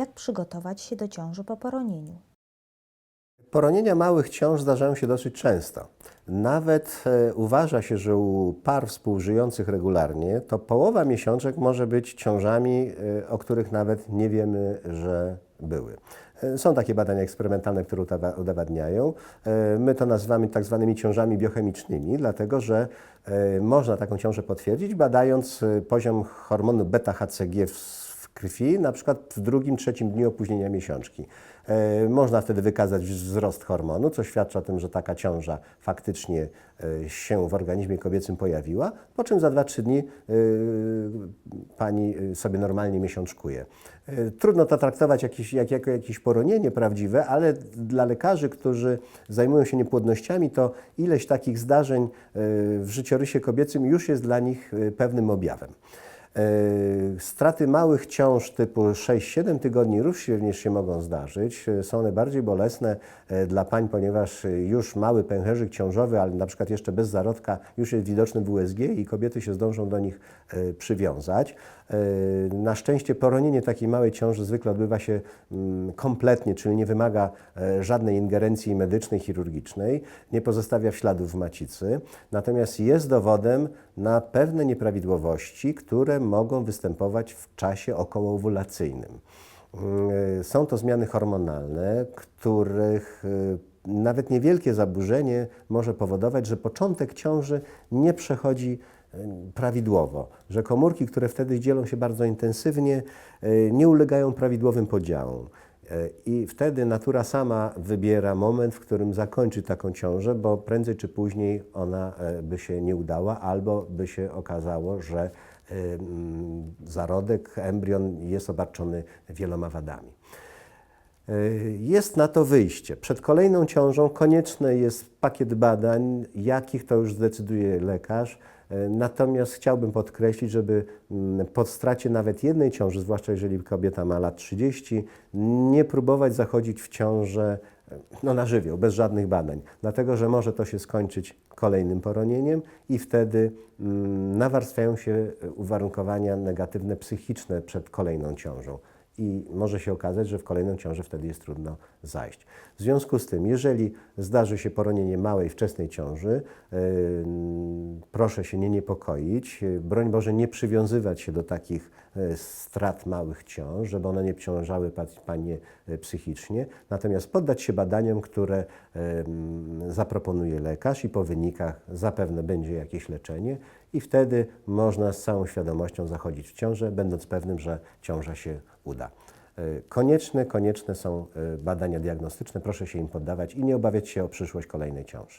jak przygotować się do ciąży po poronieniu. Poronienia małych ciąż zdarzają się dosyć często. Nawet e, uważa się, że u par współżyjących regularnie to połowa miesiączek może być ciążami, e, o których nawet nie wiemy, że były. E, Są takie badania eksperymentalne, które udowadniają. My to nazywamy tak zwanymi ciążami biochemicznymi, dlatego że można taką ciążę potwierdzić, badając poziom hormonu beta-HCG w krwi, na przykład w drugim, trzecim dniu opóźnienia miesiączki. E, Można wtedy wykazać wzrost hormonu, co świadczy o tym, że taka ciąża faktycznie e, się w organizmie kobiecym pojawiła, po czym za 2-3 dni e, pani sobie normalnie miesiączkuje. Trudno to traktować jak, jako jakieś poronienie prawdziwe, ale dla lekarzy, którzy zajmują się niepłodnościami, to ileś takich zdarzeń w życiorysie kobiecym już jest dla nich pewnym objawem. E, Straty małych ciąż typu 6-7 tygodni również się mogą zdarzyć. E, Są one bardziej bolesne e, dla pań, ponieważ już mały pęcherzyk ciążowy, ale na przykład jeszcze bez zarodka, już jest widoczny w USG i kobiety się zdążą do nich przywiązać. Na szczęście poronienie takiej małej ciąży zwykle odbywa się mm, kompletnie, czyli nie wymaga żadnej ingerencji medycznej, chirurgicznej, nie pozostawia śladów w macicy, natomiast jest dowodem na pewne nieprawidłowości, które mogą występować w czasie okołoowulacyjnym. Mm, Są to zmiany hormonalne, których y, nawet niewielkie zaburzenie może powodować, że początek ciąży nie przechodzi y, prawidłowo, że komórki, które wtedy dzielą się bardzo intensywnie, y, nie ulegają prawidłowym podziałom. Y, I wtedy natura sama wybiera moment, w którym zakończy taką ciążę, bo prędzej czy później ona e, by się nie udała, albo by się okazało, że y, mm, zarodek, embrion jest obarczony wieloma wadami. Jest na to wyjście. Przed kolejną ciążą konieczny jest pakiet badań, jakich to już zdecyduje lekarz. Y, Natomiast chciałbym podkreślić, żeby mm, po stracie nawet jednej ciąży, zwłaszcza jeżeli kobieta ma lat 30, nie próbować zachodzić w ciążę y, no, na żywioł, bez żadnych badań, dlatego że może to się skończyć kolejnym poronieniem i wtedy mm, nawarstwiają się y, uwarunkowania negatywne psychiczne przed kolejną ciążą i może się okazać, że w kolejną ciążę wtedy jest trudno zajść. W związku z tym, jeżeli zdarzy się poronienie małej, wczesnej ciąży, yy, proszę się nie niepokoić, broń Boże nie przywiązywać się do takich yy, strat małych ciąż, żeby one nie obciążały pa- Panie yy, psychicznie, natomiast poddać się badaniom, które zaproponuje lekarz i po wynikach zapewne będzie jakieś leczenie i wtedy można z całą świadomością zachodzić w ciążę, będąc pewnym, że ciąża się uda. Y, Konieczne, konieczne są y, badania diagnostyczne, proszę się im poddawać i nie obawiać się o przyszłość kolejnej ciąży.